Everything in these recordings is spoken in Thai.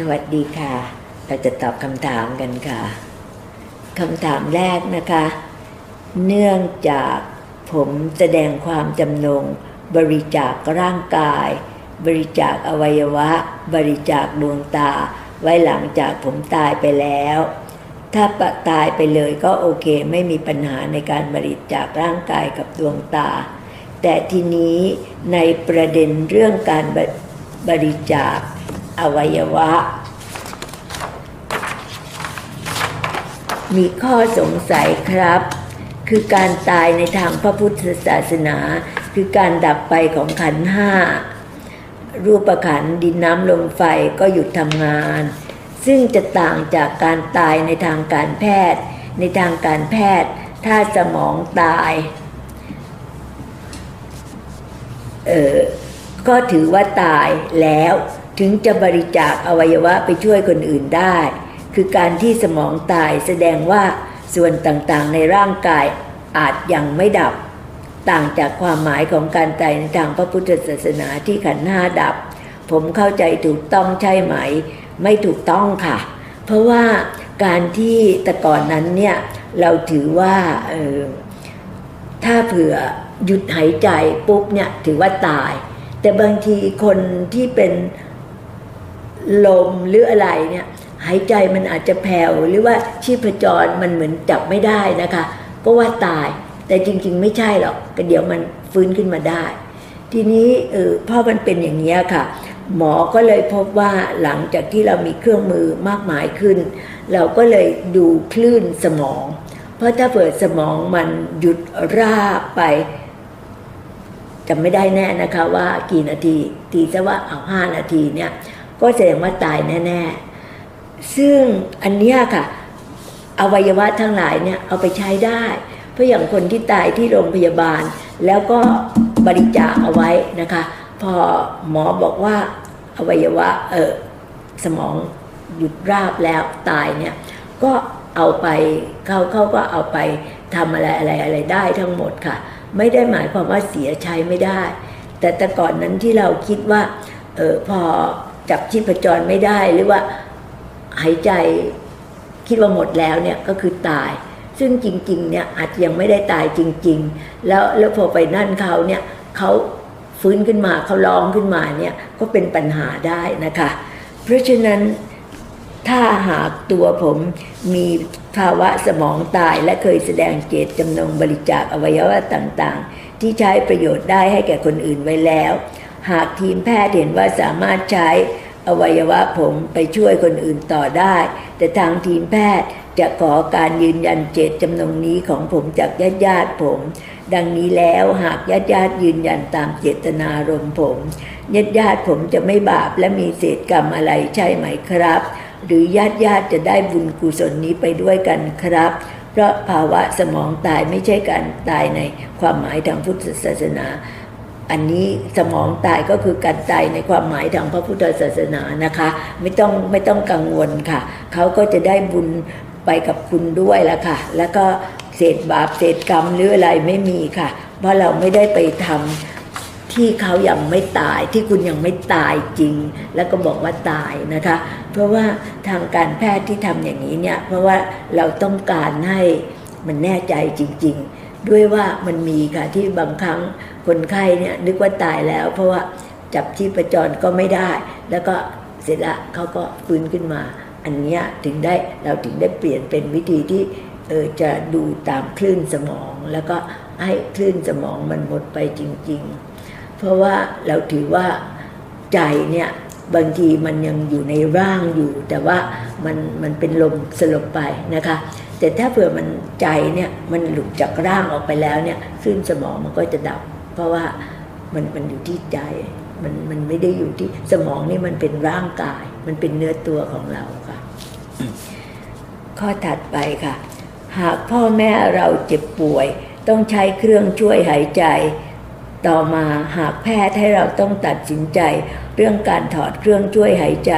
สวัสดีค่ะ เราจะตอบคำถามกันค่ะคำถามแรกนะคะ เนื่องจากผมแสดงความจำนงบริจาคร่างกาย บริจาคอวัยวะ บริจาคดวงตา ไว้หลังจากผมตายไปแล้ว ถ้าปะตายไปเลยก็โอเคไม่มีปัญหาในการบริจาคร่างกายกับดวงตา แต่ทีนี้ในประเด็นเรื่องการบบริจาค อวัยวะ มีข้อสงสัยครับ คือการตายในทางพระพุทธศาสนา คือการดับไปของขันห้า รูปขันดินน้ำลมไฟก็หยุดทำงาน ซึ่งจะต่างจากการตายในทางการแพทย์ ในทางการแพทย์ ถ้าสมองตายเออก็ถือว่าตายแล้ว ถึงจะบริจาคอวัยวะไปช่วยคนอื่นได้ คือการที่สมองตายแสดงว่าส่วนต่างๆในร่างกายอาจยังไม่ดับ ต่างจากความหมายของการตายในทางพระพุทธศาสนาที่ขันห้าดับ ผมเข้าใจถูกต้องใช่ไหม ไม่ถูกต้องค่ะ เพราะว่าการที่แต่ก่อนนั้นเนี่ยเราถือว่าออถ้าเผื่อหยุดหายใจปุ๊บเนี่ยถือว่าตาย แต่บางทีคนที่เป็น ลมหรืออะไรเนี่ยหายใจมันอาจจะแผ่วหรือว่าชีพจรมันเหมือนจับไม่ได้นะคะ ก็ว่าตายแต่จริงๆ ไม่ใช่หรอกก็เดี๋ยวมันฟื้นขึ้นมาได้ ทีนี้เออพอมันเป็นอย่างนี้ค่ะ หมอก็เลยพบว่าหลังจากที่เรามีเครื่องมือมากมายขึ้น เราก็เลยดูคลื่นสมอง เพราะถ้าเปิดสมองมันหยุดราบไปจำไม่ได้แน่นะคะว่ากี่นาที ตีซะว่าเอาห้านาทีเนี่ย ก็แสดงว่าตายแน่ๆ ซึ่งอันเนี้ยค่ะ อวัยวะทั้งหลายเนี่ยเอาไปใช้ได้ เพราะอย่างคนที่ตายที่โรงพยาบาล แล้วก็บริจาคเอาไว้นะคะ พอหมอบอกว่าอวัยวะเออสมองหยุดราบแล้วตายเนี่ยก็เอาไปเขาเขาก็เอาไปทำอะไรอะไรอะไรได้ทั้งหมดค่ะ ไม่ได้หมายความว่าเสียใช้ไม่ได้ แต่แต่ก่อนนั้นที่เราคิดว่าเออพอ จับชีพจรไม่ได้หรือว่าหายใจคิดว่าหมดแล้วเนี่ยก็คือตาย ซึ่งจริง ๆ เนี่ยอาจยังไม่ได้ตายจริง ๆ แล้วแล้วพอไปนั่นเขาเนี่ยเขาฟื้นขึ้นมาเขาร้องขึ้นมาเนี่ยก็เป็นปัญหาได้นะคะ เพราะฉะนั้นถ้าหากตัวผมมีภาวะสมองตายและเคยแสดงเจตจำนงบริจาคอวัยวะต่างๆ ที่ใช้ประโยชน์ได้ให้แก่คนอื่นไว้แล้ว หากทีมแพทย์เห็นว่าสามารถใช้อวัยวะผมไปช่วยคนอื่นต่อได้ แต่ทางทีมแพทย์จะขอการยืนยันเจตจำนงนี้ของผมจากญาติญาติผม ดังนี้แล้วหากญาติญาติยืนยันตามเจตนารมณ์ผมญาติญาติผมจะไม่บาปและมีเศษกรรมอะไรใช่ไหมครับ หรือญาติญาติจะได้บุญกุศลนี้ไปด้วยกันครับ เพราะภาวะสมองตายไม่ใช่การตายในความหมายทางพุทธศาสนา อันนี้สมองตายก็คือการตายในความหมายทางพระพุทธศาสนานะคะ ไม่ต้องไม่ต้องกังวลค่ะ เขาก็จะได้บุญไปกับคุณด้วยละค่ะ แล้วก็เศษบาปเศษกรรมหรืออะไรไม่มีค่ะ เพราะเราไม่ได้ไปทำที่เขายังไม่ตายที่คุณยังไม่ตายจริง แล้วก็บอกว่าตายนะคะ เพราะว่าทางการแพทย์ที่ทำอย่างนี้เนี่ยเพราะว่าเราต้องการให้มันแน่ใจจริง ๆ ด้วยว่ามันมีค่ะที่บางครั้งคนไข้เนี่ยนึกว่าตายแล้ว เพราะว่าจับชีพจรก็ไม่ได้ แล้วก็เสร็จละเขาก็ฟื้นขึ้นมา อันนี้ถึงได้เราถึงได้เปลี่ยนเป็นวิธีที่เออจะดูตามคลื่นสมอง แล้วก็ให้คลื่นสมองมันหมดไปจริง ๆ เพราะว่าเราถือว่าใจเนี่ยบางทีมันยังอยู่ในร่างอยู่ แต่ว่ามันมันเป็นลมสลบไปนะคะ แต่ถ้าเผื่อมันใจเนี่ยมันหลุดจากร่างออกไปแล้วเนี่ยคลื่นสมองมันก็จะดับ เพราะว่ามันมันอยู่ที่ใจ มันมันไม่ได้อยู่ที่สมองนี่มันเป็นร่างกาย มันเป็นเนื้อตัวของเราค่ะ ข้อถัดไปค่ะ หากพ่อแม่เราเจ็บป่วย ต้องใช้เครื่องช่วยหายใจ ต่อมาหากแพทย์ให้เราต้องตัดสินใจ เรื่องการถอดเครื่องช่วยหายใจ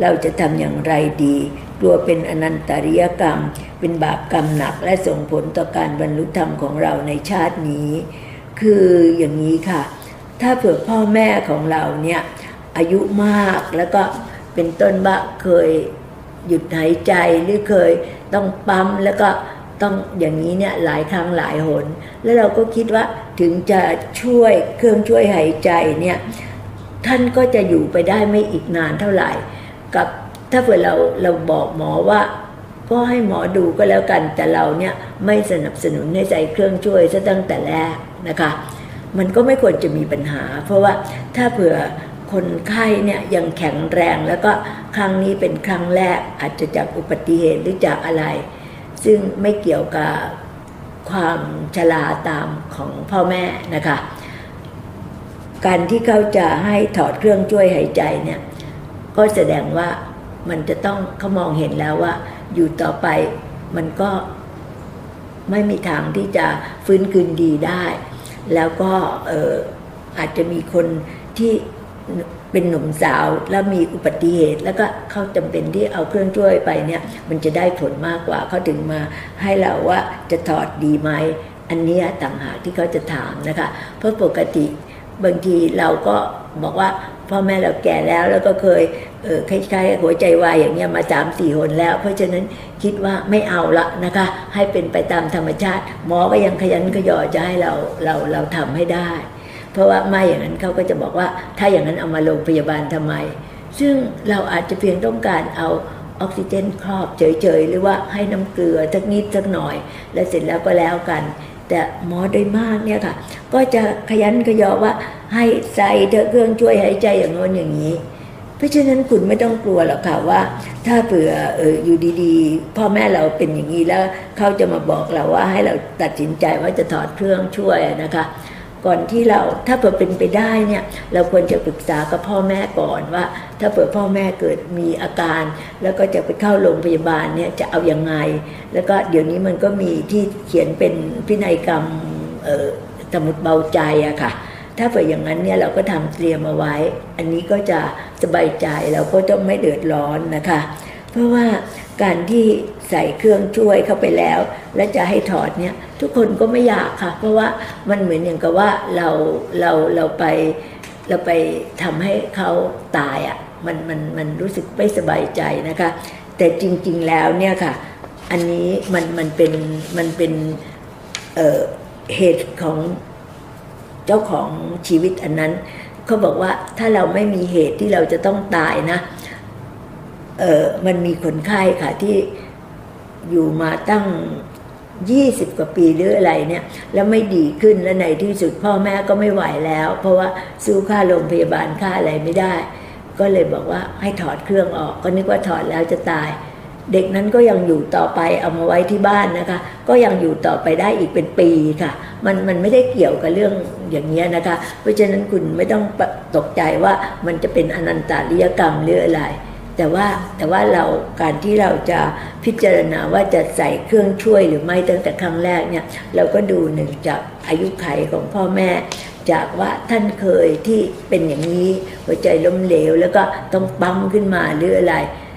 เราจะทำอย่างไรดี กลัวเป็นอนันตริยกรรม เป็นบาปกรรมหนักและส่งผลต่อการบรรลุธรรมของเราในชาตินี้ คืออย่างนี้ค่ะ ถ้าเผื่อพ่อแม่ของเราเนี่ยอายุมากแล้วก็เป็นต้นว่าเคยหยุดหายใจหรือเคยต้องปั๊มแล้วก็ต้องอย่างนี้เนี่ยหลายครั้งหลายหน แล้วเราก็คิดว่าถึงจะช่วยเครื่องช่วยหายใจเนี่ยท่านก็จะอยู่ไปได้ไม่อีกนานเท่าไหร่ กับ ถ้าเผื่อเราเราบอกหมอว่า ก็ให้หมอดูก็แล้วกันแต่เราเนี่ยไม่สนับสนุนให้ใส่เครื่องช่วยซะตั้งแต่แรกนะคะ มันก็ไม่ควรจะมีปัญหา เพราะว่าถ้าเผื่อคนไข้เนี่ยยังแข็งแรงแล้วก็ครั้งนี้เป็นครั้งแรกอาจจะจากอุบัติเหตุหรือจากอะไร ซึ่งไม่เกี่ยวกับความชราตามของพ่อแม่นะคะ การที่เขาจะให้ถอดเครื่องช่วยหายใจเนี่ยก็แสดงว่า มันจะต้องเขามองเห็นแล้วว่า อยู่ต่อไปมันก็ไม่มีทางที่จะฟื้นคืนดีได้ แล้วก็อออาจจะมีคนที่เป็นหนุ่มสาวแล้วมีอุบัติเหตุ แล้วก็เขาจำเป็นที่เอาเครื่องช่วยไปเนี่ย มันจะได้ผลมากกว่าเขาถึงมาให้เราว่าจะถอดดีไหมอันนี้ต่างหากที่เขาจะถามนะคะ เพราะปกติบางทีเราก็บอกว่า พ่อแม่เราแก่แล้วแล้วก็เคยเออคล้ายๆหัวใจวายอย่างเงี้ยมาสามสี่หนแล้ว เพราะฉะนั้นคิดว่าไม่เอาละนะคะ ให้เป็นไปตามธรรมชาติ หมอก็ยังขยันขยอจะให้เราเราเราทำให้ได้ เพราะว่าไม่อย่างนั้นเขาก็จะบอกว่า ถ้าอย่างนั้นเอามาโรงพยาบาลทำไม ซึ่งเราอาจจะเพียงต้องการเอาออกซิเจนครอบเฉยๆ หรือว่าให้น้ำเกลือสักนิดสักหน่อย แล้วเสร็จแล้วก็แล้วกัน แต่หมอโดยมากเนี่ยค่ะ ก็จะขยันขยอว่าให้ใส่เถอเครื่องช่วยหายใจอย่างโน้นอย่างนี้ เพราะฉะนั้นคุณไม่ต้องกลัวหรอกค่ะว่า ถ้าเผื่อเอออยู่ดีๆ พ่อแม่เราเป็นอย่างนี้แล้วเขาจะมาบอกเราว่าให้เราตัดสินใจว่าจะถอดเครื่องช่วยนะคะ ก่อนที่เราถ้าเผื่อเป็นไปได้เนี่ยเราควรจะปรึกษากับพ่อแม่ก่อนว่า ถ้าเผื่อพ่อแม่เกิดมีอาการ แล้วก็จะไปเข้าโรงพยาบาลเนี่ยจะเอาอยัางไง แล้วก็เดี๋ยวนี้มันก็มีที่เขียนเป็นพินัยกรรมเอ่อสมุดเบาใจอะค่ะ ถ้าเผื่ออย่างนั้นเนี่ยเราก็ทำเตรียมเอาไว้ อันนี้ก็จะสบายใจเราก็ต้องไม่เดือดร้อนนะคะ เพราะว่าการที่ใส่เครื่องช่วยเข้าไปแล้ว และจะให้ถอดเนี่ย ทุกคนก็ไม่อยากค่ะ เพราะว่ามันเหมือนอย่างกับว่าเราเราเราไปเราไปทำให้เขาตายอะ่ะมันมันมันรู้สึกไม่สบายใจนะคะ แต่จริง ๆแล้วเนี่ยค่ะ อันนี้มันมันเป็นมันเป็นเเหตุของเจ้าของชีวิตอันนั้นเขาบอกว่าถ้าเราไม่มีเหตุที่เราจะต้องตายนะเออมันมีคนไข้ค่ะที่อยู่มาตั้ง ยี่สิบกว่าปีหรืออะไรเนี่ย แล้วไม่ดีขึ้นแล้วในที่สุดพ่อแม่ก็ไม่ไหวแล้ว เพราะว่าสู้ค่าโรงพยาบาลค่าอะไรไม่ได้ ก็เลยบอกว่าให้ถอดเครื่องออก ก็นึกว่าถอดแล้วจะตาย เด็กนั้นก็ยังอยู่ต่อไปเอามาไว้ที่บ้านนะคะ ก็ยังอยู่ต่อไปได้อีกเป็นปีค่ะ มันมันไม่ได้เกี่ยวกับเรื่องอย่างเงี้นะคะ เพราะฉะนั้นคุณไม่ต้องตกใจว่ามันจะเป็นอนันตาริยกรรมหรืออะไร แต่ว่าแต่ว่าเราการที่เราจะพิจารณาว่าจะใส่เครื่องช่วยหรือไม่ตั้งแต่ครั้งแรกเนี่ยเราก็ดูหนึ่งจากอายุไขของพ่อแม่ จากว่าท่านเคยที่เป็นอย่างนี้หัวใจล้มเหลว แล้วก็ต้องปั๊มขึ้นมาหรืออะไร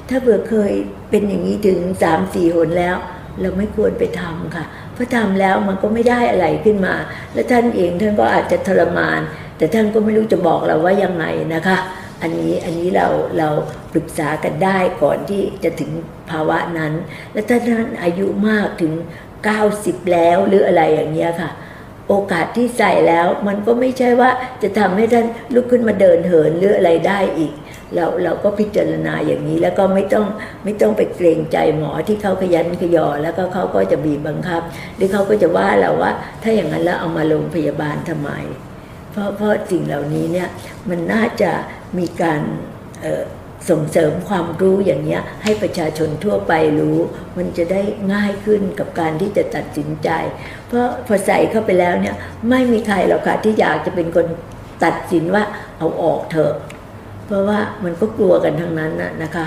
ถ้าเผื่อเคยเป็นอย่างนี้ถึงสามสี่หนแล้ว เราไม่ควรไปทำค่ะเพราะทำแล้วมันก็ไม่ได้อะไรขึ้นมา และท่านเองท่านก็อาจจะทรมาน แต่ท่านก็ไม่รู้จะบอกเราว่ายังไงนะคะ อันนี้อันนี้เราเราปรึกษากันได้ก่อนที่จะถึงภาวะนั้น และถ้าท่านอายุมากถึง 90 แล้วหรืออะไรอย่างเงี้ยค่ะ โอกาสที่ใส่แล้วมันก็ไม่ใช่ว่าจะทำให้ท่านลุกขึ้นมาเดินเหินหรืออะไรได้อีก เราเราก็พิจารณาอย่างนี้แล้วก็ไม่ต้องไม่ต้องไปเกรงใจหมอที่เขาขยันขยอ แล้วก็เขาก็จะบีบบังคับ หรือเขาก็จะว่าเราว่า ถ้าอย่างนั้นแล้วเอามาโรงพยาบาลทำไม เพราะเพราะสิ่งเหล่านี้เนี่ยมันน่าจะ มีการส่งเสริมความรู้อย่างนี้ให้ประชาชนทั่วไปรู้ มันจะได้ง่ายขึ้นกับการที่จะตัดสินใจ เพราะพอใส่เข้าไปแล้วเนี่ยไม่มีใครหรอกค่ะที่อยากจะเป็นคนตัดสินว่าเอาออกเถอะ เพราะว่ามันก็กลัวกันทั้งนั้นนะนะคะ